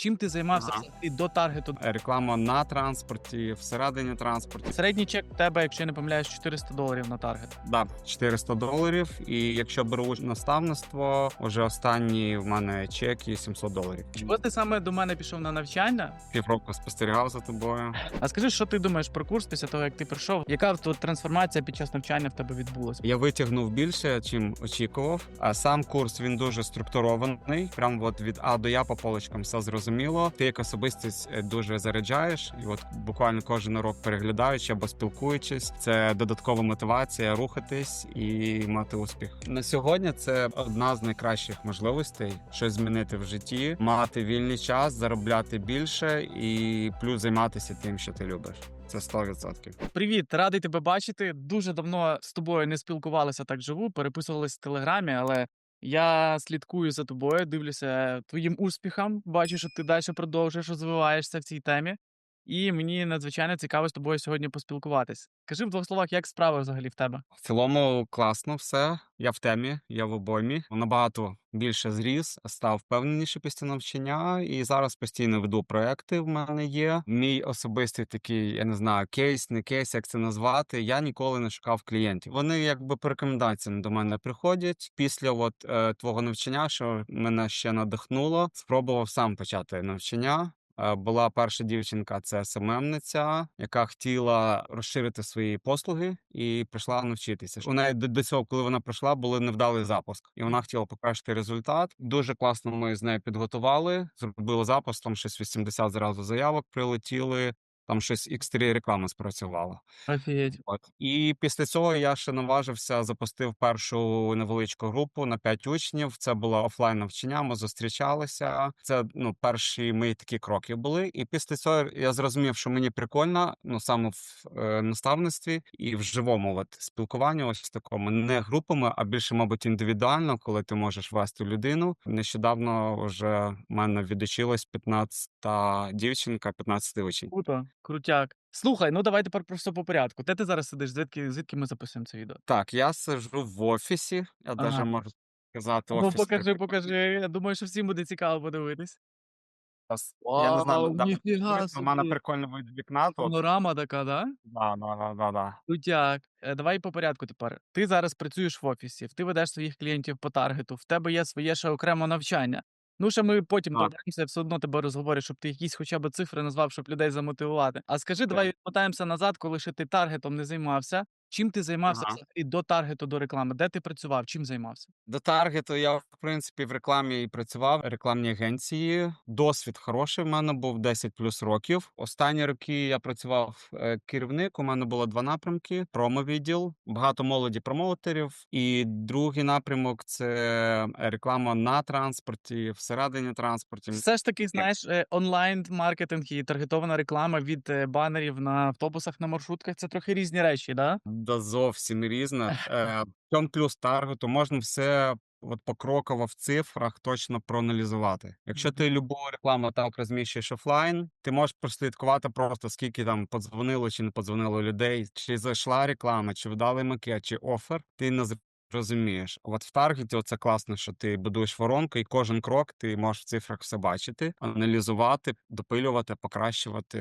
Чим ти займався Ага. взагалі до таргету? Реклама на транспорті, всередині транспорту. Середній чек у тебе, якщо я не помиляюсь, 400 доларів на таргет. Да, 400 доларів. І якщо беру наставництво, вже останні в мене чеки 700 доларів. Чого ти саме до мене пішов на навчання? Півроку спостерігав за тобою. А скажи, що ти думаєш про курс після того, як ти прийшов? Яка тут трансформація під час навчання в тебе відбулася? Я витягнув більше, чим очікував. А сам курс він дуже структурований. Прям от від А до Я по полочкам все зрозуміло. Ти як особистість е, дуже заряджаєш, і от буквально кожен урок переглядаючи або спілкуючись, це додаткова мотивація рухатись і мати успіх. На сьогодні це одна з найкращих можливостей щось змінити в житті, мати вільний час, заробляти більше і плюс займатися тим, що ти любиш. Це 100%. Привіт, радий тебе бачити. Дуже давно з тобою не спілкувалися так живу, переписувалися в телеграмі, але я слідкую за тобою, дивлюся твоїм успіхам. Бачу, що ти далі продовжуєш розвиваєшся в цій темі. І мені надзвичайно цікаво з тобою сьогодні поспілкуватись. Кажи в двох словах, як справи взагалі в тебе? В цілому класно все. Я в темі, я в обоймі. Набагато більше зріс, став впевненіше після навчання, і зараз постійно веду проекти. В мене є. Мій особистий такий, я не знаю, кейс, не кейс, як це назвати. Я ніколи не шукав клієнтів. Вони якби по рекомендаціям до мене приходять. Після от е, твого навчання, що мене ще надихнуло, спробував сам почати навчання. Е, Була перша дівчинка, це СММниця, яка хотіла розширити свої послуги і прийшла навчитися. У неї до, цього, коли вона прийшла, були невдалий запуск, і вона хотіла покращити результат. Дуже класно ми з нею підготували. Зробили запуск, там щось 80 зразу заявок прилетіли. Там щось X3 реклама спрацювала. Офігеть. От і після цього я ще наважився, запустив першу невеличку групу на 5 учнів. Це було офлайн навчання. Ми зустрічалися. Це ну перші мої такі кроки були. І після цього я зрозумів, що мені прикольно, ну саме в е, наставництві і в живому от спілкуванні, ось такому не групами, а більше, мабуть, індивідуально, коли ти можеш вести людину. Нещодавно вже в мене відучилась 15-та дівчинка, 15 учень. Круто, крутяк. Слухай, ну давай тепер про все по порядку. Де ти зараз сидиш? Звідки, звідки ми записуємо це відео? Так, я сиджу в офісі. Я Ага. даже можу сказати Ну, покажи, покажи. Я думаю, що всім буде цікаво подивитись. Я не знаю, да, у мене прикольно вид вікна. Панорама така, да? Да, да, да, да, да. Крутяк. Е, Давай по порядку тепер. Ти зараз працюєш в офісі, ти ведеш своїх клієнтів по таргету, в тебе є своє ще окремо навчання. Ну, ще ми потім Так. все одно тебе розговорю, щоб ти якісь хоча б цифри назвав, щоб людей замотивувати. А скажи, давай відмотаємося назад, коли ще ти таргетом не займався. Чим ти займався Ага. взагалі до таргету, до реклами? Де ти працював? Чим займався? До таргету я, в принципі, в рекламі і працював, рекламній агенції. Досвід хороший в мене був 10 плюс років. Останні роки я працював е, керівник. У мене було два напрямки: промо-відділ, багато молоді промоутерів. І другий напрямок це реклама на транспорті, всередині транспорті. Все ж таки, знаєш, е, онлайн-маркетинг і таргетована реклама від е, банерів на автобусах на маршрутках це трохи різні речі, да? Да зовсім різна. Е, в плюс таргету можна все от покроково в цифрах точно проаналізувати. Якщо ти любу рекламу так розміщуєш офлайн, ти можеш прослідкувати просто скільки там подзвонило чи не подзвонило людей, чи зайшла реклама, чи вдалий макет, чи офер. Ти не Розумієш, от в таргеті це класно, що ти будуєш воронку, і кожен крок ти можеш в цифрах все бачити, аналізувати, допилювати, покращувати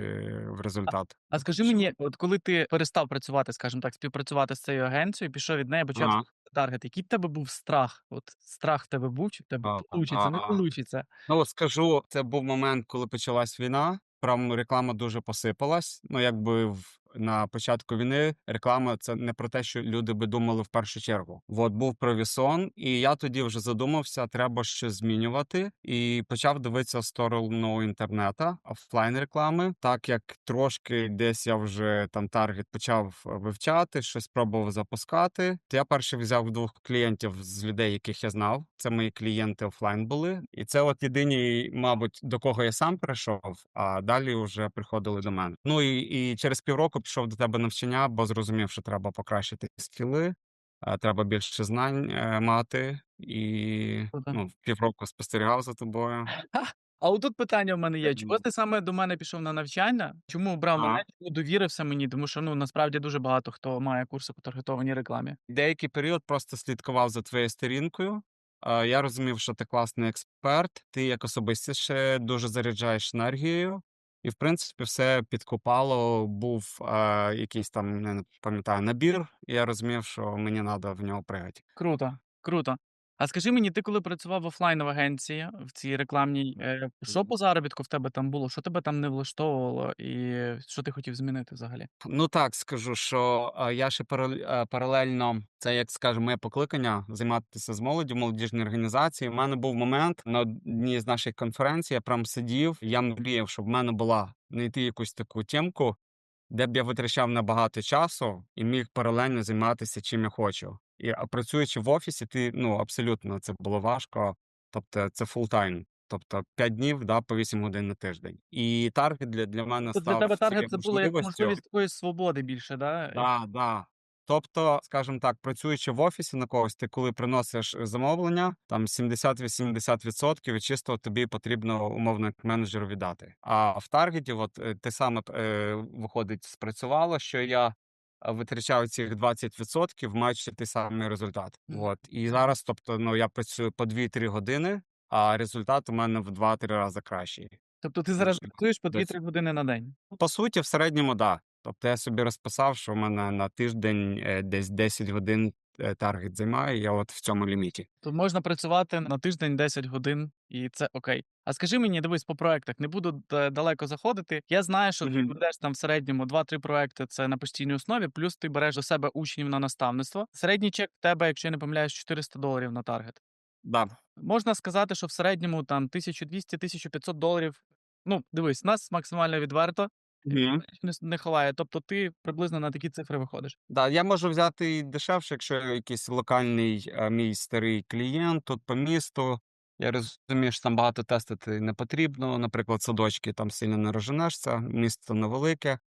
в результат. А скажи мені, от коли ти перестав працювати, скажімо так, співпрацювати з цією агенцією, пішов від неї, почав Ага. таргет, який в тебе був страх? От страх в тебе був, чи в тебе получиться, не получиться? Ну, от скажу, це був момент, коли почалась війна. Прям реклама дуже посипалась. Ну, якби в на початку війни реклама це не про те, що люди би думали в першу чергу. От був провісон, і я тоді вже задумався, треба щось змінювати, і почав дивитися в сторону інтернета, офлайн реклами. Так як трошки десь я вже там таргет почав вивчати, щось пробував запускати. То я перший взяв двох клієнтів з людей, яких я знав. Це мої клієнти офлайн були, і це от єдині, мабуть, до кого я сам прийшов, а далі вже приходили до мене. Ну і, і через півроку пішов до тебе навчання, бо зрозумів, що треба покращити скіли, е, треба більше знань е, мати. І Круто. ну, півроку спостерігав за тобою. А отут питання в мене є: чого ти саме до мене пішов на навчання? Чому обрав мене? Чому довірився мені? Тому що ну насправді дуже багато хто має курси по таргетованій рекламі. Деякий період просто слідкував за твоєю сторінкою. е, я розумів, що ти класний експерт, ти як особистість ще дуже заряджаєш енергією. І, в принципі, все підкопало. Був е, якийсь там, не пам'ятаю, набір, і я розумів, що мені треба в нього пригати. Круто, круто. А скажи мені, ти коли працював в офлайн в агенції, в цій рекламній, е, що по заробітку в тебе там було? Що тебе там не влаштовувало, і що ти хотів змінити взагалі? Ну так, скажу, що е, я ще параль- е, паралельно, це як скажемо, моє покликання займатися з молоддю, молодіжній організації. У мене був момент на одній з наших конференцій, я прям сидів, я мріяв, щоб в мене була знайти якусь таку тємку, де б я витрачав набагато часу і міг паралельно займатися чим я хочу. І а працюючи в офісі, ти ну абсолютно це було важко. Тобто це фултайм. Тобто 5 днів да, по 8 годин на тиждень. І таргет для, для мене Тобто став для тебе таргет це було як можливість такої свободи більше, да? Да, да. Тобто, скажімо так, працюючи в офісі на когось, ти коли приносиш замовлення, там 70-80% від чистого тобі потрібно умовно як менеджеру віддати. А в таргеті, от е, те саме е, виходить, спрацювало, що я е, витрачав цих 20%, маючи той самий результат. От. І зараз, тобто, ну я працюю по 2-3 години, а результат у мене в 2-3 рази кращий. Тобто ти зараз працюєш по десь. 2-3 години на день. По суті, в середньому, да. Тобто я собі розписав, що в мене на тиждень е, десь 10 годин таргет займає, я от в цьому ліміті. То можна працювати на тиждень 10 годин, і це окей. А скажи мені, дивись по проектах, не буду далеко заходити. Я знаю, що ти Мгм. ведеш там в середньому 2-3 проекти це на постійній основі, плюс ти береш до себе учнів на наставництво. Середній чек в тебе, якщо я не помиляюсь, 400 доларів на таргет. Да. Можна сказати, що в середньому там 1200-1500 доларів. Ну, дивись, нас максимально відверто Мгм. не, с- не ховає. Тобто ти приблизно на такі цифри виходиш. Да, я можу взяти і дешевше, якщо якийсь локальний е, мій старий клієнт тут по місту. Я розумію, що там багато тестити не потрібно. Наприклад, садочки там сильно не розженешся, місто невелике.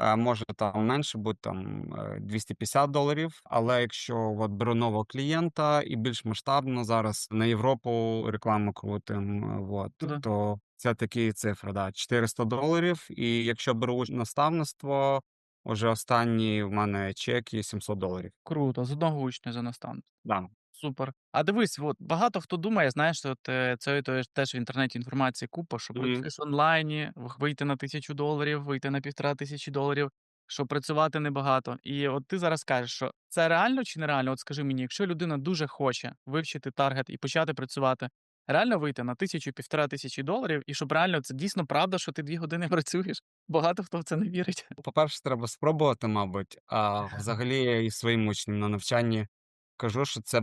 Е, Може там менше бути там е, 250 доларів. Але якщо от беру нового клієнта і більш масштабно зараз на Європу рекламу крутим, е, от, Круто. то це такі цифри, да, 400 доларів. І якщо беру наставництво, уже останній в мене чек є 700 доларів. Круто, з одного учня за наставництво. Да. Супер. А дивись, от багато хто думає, знаєш, от е, це теж в інтернеті інформації купа, що працюєш в онлайні, вийти на тисячу доларів, вийти на півтора тисячі доларів, що працювати небагато. І от ти зараз кажеш, що це реально чи нереально? От скажи мені, якщо людина дуже хоче вивчити таргет і почати працювати, реально вийти на тисячу півтора тисячі доларів, і щоб реально це дійсно правда, що ти дві години працюєш. Багато хто в це не вірить. По-перше, треба спробувати, мабуть. А взагалі я і своїм учням на навчанні кажу, що це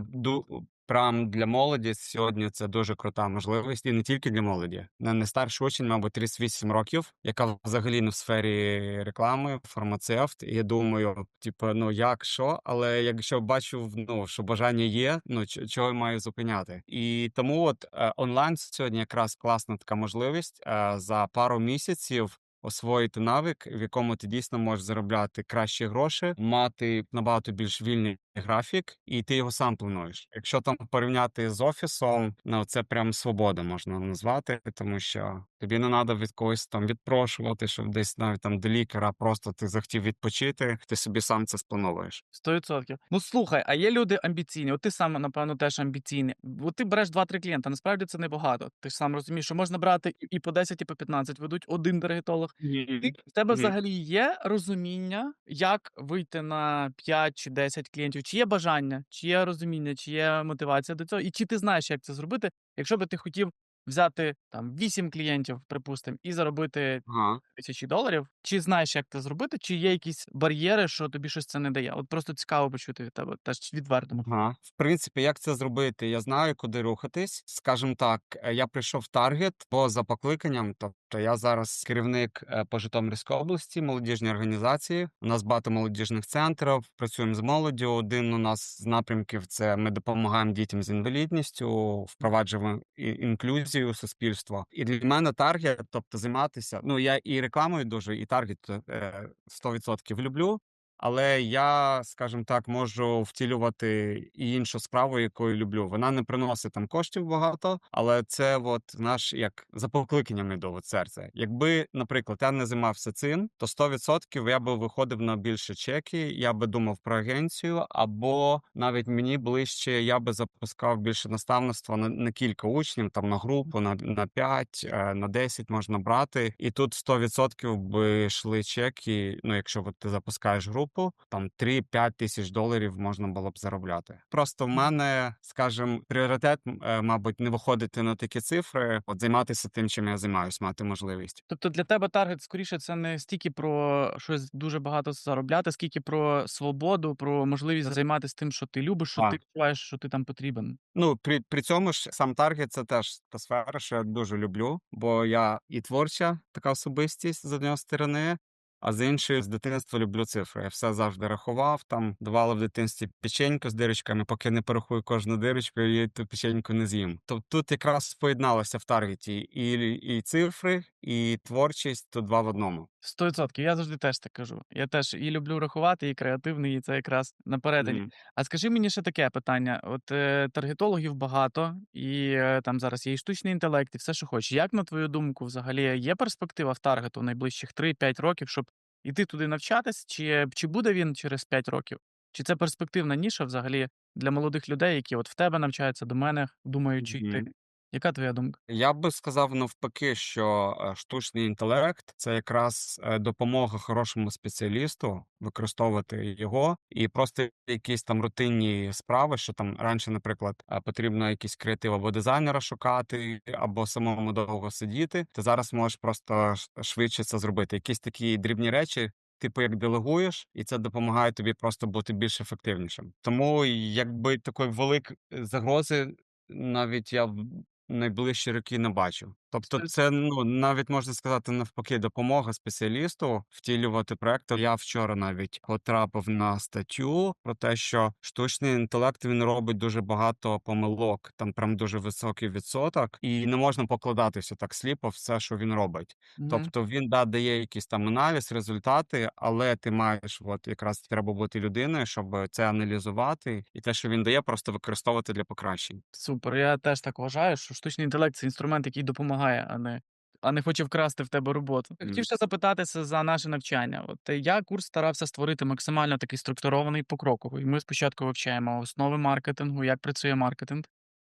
прям для молоді сьогодні це дуже крута можливість, і не тільки для молоді. Не, не старший учень, мабуть, 38 років, яка взагалі не в сфері реклами, фармацевт. І я думаю, типу, ну як що, але якщо бачу, ну що бажання є, ну чого я маю зупиняти? І тому от е, онлайн сьогодні якраз класна така можливість е, за пару місяців освоїти навик, в якому ти дійсно можеш заробляти кращі гроші, мати набагато більш вільний графік, і ти його сам плануєш. Якщо там порівняти з офісом, ну це прям свобода можна назвати, тому що тобі не треба від когось там відпрошувати, щоб десь навіть там до лікаря, просто ти захотів відпочити, ти собі сам це сплановуєш. Сто відсотків. Ну слухай, а є люди амбіційні. От ти сам, напевно, теж амбіційний. От ти береш 2-3 клієнта. Насправді це небагато. Ти ж сам розумієш, що можна брати і- по 10, і по 15 ведуть один таргетолог. Ти, в тебе взагалі є розуміння, як вийти на 5 чи 10 клієнтів? Чи є бажання, чи є розуміння, чи є мотивація до цього? І чи ти знаєш, як це зробити? Якщо би ти хотів взяти там 8 клієнтів, припустимо, і заробити Ага. тисячі доларів, чи знаєш, як це зробити, чи є якісь бар'єри, що тобі щось це не дає? От просто цікаво почути від тебе, теж відверто. Ага. В принципі, як це зробити? Я знаю, куди рухатись. Скажімо так, е, я прийшов в таргет, бо за покликанням, тобто я зараз керівник е, по Житомирській області, молодіжній організації. У нас багато молодіжних центрів, працюємо з молоддю. Один у нас з напрямків це ми допомагаємо дітям з інвалідністю, впроваджуємо інклюзію суспільства. І для мене таргет, тобто займатися. Ну я і рекламою дуже, і таргет е, 100% люблю. Але я, скажімо так, можу втілювати і іншу справу, яку я люблю. Вона не приносить там коштів багато, але це от наш як за покликанням іду від серця. Якби, наприклад, я не займався цим, то 100% я би виходив на більше чеки, я би думав про агенцію, або навіть мені ближче я би запускав більше наставництва на, на кілька учнів, там на групу, на, на 5, е, на 10 можна брати. І тут 100% би йшли чеки. Ну, якщо от ти запускаєш групу, там 3-5 тисяч доларів можна було б заробляти. Просто в мене, скажімо, пріоритет, е, мабуть, не виходити на такі цифри, от займатися тим, чим я займаюся, мати можливість. Тобто для тебе таргет скоріше це не стільки про щось дуже багато заробляти, скільки про свободу, про можливість займатися тим, що ти любиш, що Так. ти відчуваєш, що ти там потрібен. Ну, при, при цьому ж сам таргет це теж та сфера, що я дуже люблю, бо я і творча така особистість з однієї сторони, а з іншої з дитинства люблю цифри. Я все завжди рахував. Там давали в дитинстві печеньку з дирочками, поки не порахую кожну дирочку, і ту печеньку не з'їм. Тобто тут якраз поєдналося в таргеті і, і цифри, і творчість то два в одному. Сто відсотків. Я завжди теж так кажу. Я теж і люблю рахувати, і креативний, і це якраз на перетині. Мгм. А скажи мені ще таке питання: от е, таргетологів багато, і е, там зараз є і штучний інтелект, і все, що хочеш. Як на твою думку, взагалі є перспектива в таргету в найближчих 3-5 років, щоб іти туди навчатись, чи, чи буде він через 5 років? Чи це перспективна ніша взагалі для молодих людей, які от в тебе навчаються, до мене думають, чи йти? Мгм. Яка твоя думка? Я би сказав навпаки, що е, штучний інтелект це якраз е, допомога хорошому спеціалісту використовувати його і просто якісь там рутинні справи, що там раніше, наприклад, е, потрібно якийсь креатив або дизайнера шукати, або самому довго сидіти. Ти зараз можеш просто швидше це зробити. Якісь такі дрібні речі. Типу, як делегуєш, і це допомагає тобі просто бути більш ефективнішим. Тому якби такої великої загрози навіть я найближчі роки не бачу. Тобто, Це- ну навіть можна сказати навпаки, допомога спеціалісту втілювати проекти. Я вчора навіть потрапив на статтю про те, що штучний інтелект він робить дуже багато помилок, там прям дуже високий відсоток, і не можна покладатися так сліпо все, що він робить. Мгм. Тобто він да дає якийсь там аналіз, результати, але ти маєш, от якраз треба бути людиною, щоб це аналізувати, і те, що він дає, просто використовувати для покращень. Супер. Я теж так вважаю, що штучний інтелект це інструмент, який допомагає, а не, а не хоче вкрасти в тебе роботу. Хотів ще запитатися за наше навчання. От е, я курс старався створити максимально такий структурований покроковий. Ми спочатку вивчаємо основи маркетингу, як працює маркетинг.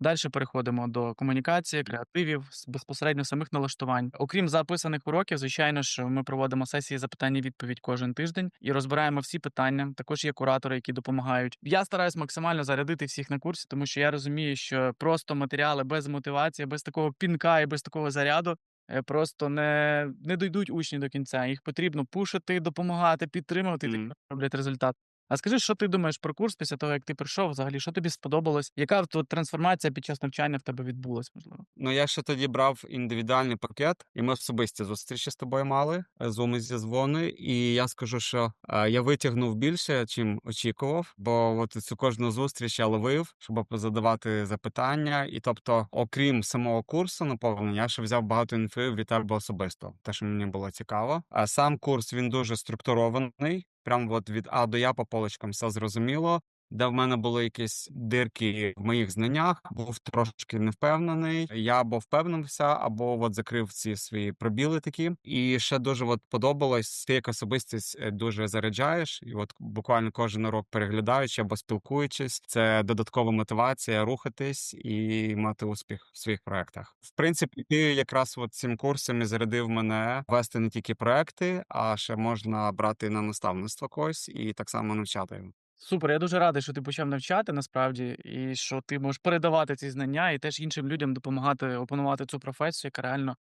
Далі переходимо до комунікації, креативів, безпосередньо самих налаштувань. Окрім записаних уроків, звичайно ж, ми проводимо сесії запитання-відповідь кожен тиждень і розбираємо всі питання. Також є куратори, які допомагають. Я стараюсь максимально зарядити всіх на курсі, тому що я розумію, що просто матеріали без мотивації, без такого пінка і без такого заряду. е, Просто не, не дійдуть учні до кінця. Їх потрібно пушити, допомагати, підтримувати, і Мгм. роблять результат. А скажи, що ти думаєш про курс після того, як ти прийшов? Взагалі, що тобі сподобалось? Яка тут трансформація під час навчання в тебе відбулась, можливо? Ну, я ще тоді брав індивідуальний пакет, і ми особисті зустрічі з тобою мали е, зуми зі дзвони. І я скажу, що е, я витягнув більше, чим очікував, бо от цю кожну зустріч я ловив, щоб задавати запитання. І тобто, окрім самого курсу наповнення, я ще взяв багато інфи від тебе особисто, те, що мені було цікаво. А сам курс він дуже структурований. Прям от від А до Я по полочкам все зрозуміло де в мене були якісь дирки в моїх знаннях, був трошки невпевнений. Я або впевнився, або от закрив ці свої пробіли такі. І ще дуже от подобалось, ти як особистість е, дуже заряджаєш, і от буквально кожен урок переглядаючи або спілкуючись, це додаткова мотивація рухатись і мати успіх в своїх проектах. В принципі, ти якраз от цим курсом і зарядив мене вести не тільки проекти, а ще можна брати на наставництво когось і так само навчати. Супер, я дуже радий, що ти почав навчати насправді, і що ти можеш передавати ці знання і теж іншим людям допомагати опанувати цю професію, яка реально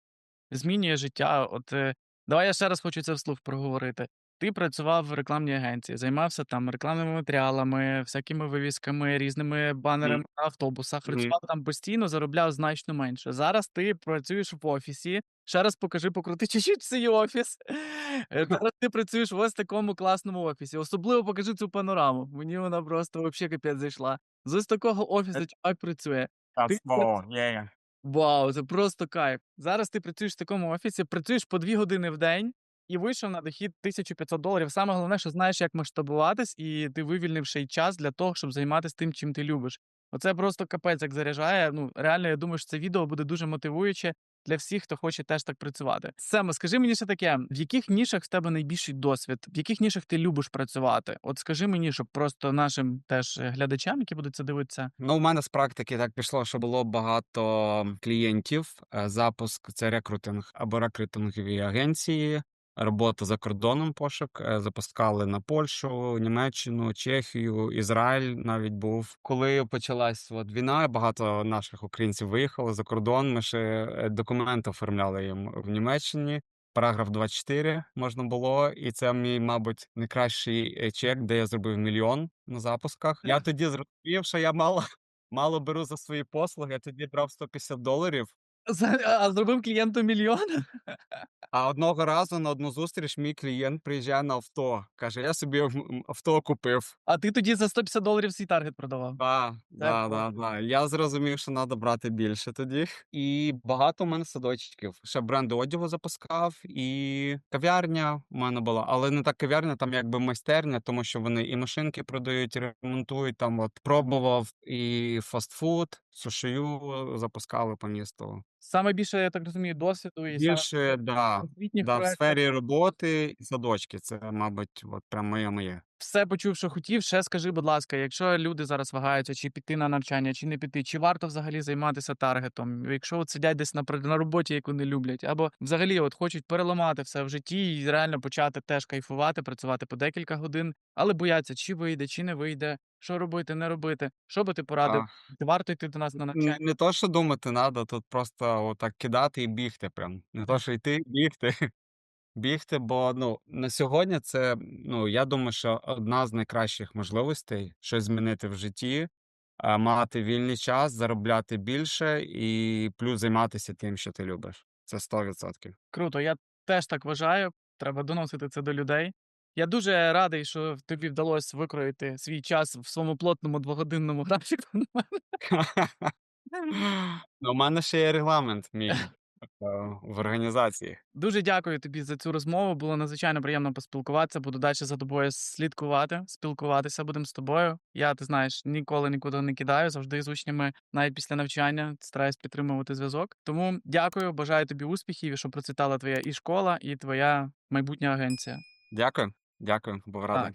змінює життя. От е, давай я ще раз хочу це вслух проговорити. Ти працював в рекламній агенції, займався там рекламними матеріалами, всякими вивісками, різними банерами на автобусах. Мгм. Працював там постійно, заробляв значно менше. Зараз ти працюєш в офісі. Ще раз покажи, покрути чуть-чуть свій офіс. Е, Зараз ти працюєш в ось такому класному офісі. Особливо покажи цю панораму. Мені вона просто взагалі капець зайшла. З ось такого офісу чувак працює. Ти є. Вау, це просто кайф. Зараз ти працюєш в такому офісі, працюєш по дві години в день, і вийшов на дохід 1500 доларів. Саме головне, що знаєш, як масштабуватись, і ти вивільнив ще й час для того, щоб займатися тим, чим ти любиш. Оце просто капець як заряджає. Ну реально, я думаю, що це відео буде дуже мотивуюче для всіх, хто хоче теж так працювати. Сема, скажи мені ще таке: в яких нішах в тебе найбільший досвід? В яких нішах ти любиш працювати? От скажи мені, щоб просто нашим теж е, глядачам, які будуть це дивитися, Ну, у мене з практики так пішло, що було багато клієнтів. Е, Запуск це рекрутинг або рекрутингові агенції, робота за кордоном пошук. Е, Запускали на Польщу, Німеччину, Чехію, Ізраїль навіть був. Коли почалась от війна, багато наших українців виїхали за кордон. Ми ще е, документи оформляли їм в Німеччині. Параграф 24 можна було, і це мій, мабуть, найкращий е, чек, де я зробив мільйон на запусках. Я тоді зрозумів, що я мало, мало беру за свої послуги. Я тоді брав 150 доларів. А зробив клієнту мільйон? А одного разу на одну зустріч мій клієнт приїжджає на авто. Каже: я собі авто купив. А ти тоді за 150 доларів свій таргет продавав. Да, да, да, да. Я зрозумів, що треба брати більше тоді. І багато у мене садочків. Ще бренди одягу запускав, і кав'ярня у мене була, але не так кав'ярня, там якби майстерня, тому що вони і машинки продають, і ремонтують. Там от пробував і фастфуд, сушию запускали по місту. Саме більше, я так розумію, досвіду і саме да, освітніх да, в сфері роботи і садочки. Це, мабуть, от прям моє моє. Все почув, що хотів. Ще скажи, будь ласка, якщо люди зараз вагаються, чи піти на навчання, чи не піти, чи варто взагалі займатися таргетом? Якщо от сидять десь на, на роботі, яку не люблять, або взагалі от хочуть переламати все в житті і реально почати теж кайфувати, працювати по декілька годин, але бояться, чи вийде, чи не вийде, що робити, не робити. Що би ти порадив? А, Чи Варто йти до нас на навчання? не, не то, що думати треба, тут просто отак кидати і бігти. Прям. Не то, що йти, бігти. Бігти, бо ну на сьогодні це ну я думаю, що одна з найкращих можливостей щось змінити в житті, а, мати вільний час, заробляти більше і плюс займатися тим, що ти любиш. Це 100%. Круто, я теж так вважаю. Треба доносити це до людей. Я дуже радий, що тобі вдалося викроїти свій час в своєму плотному двогодинному графіку. Ну, у мене ще є регламент мій в організації. Дуже дякую тобі за цю розмову. Було надзвичайно приємно поспілкуватися. Буду далі за тобою слідкувати, спілкуватися будемо з тобою. Я, ти знаєш, ніколи нікуди не кидаю, завжди з учнями, навіть після навчання, стараюсь підтримувати зв'язок. Тому дякую, бажаю тобі успіхів, і щоб процвітала твоя і школа, і твоя майбутня агенція. Дякую, дякую, був радий.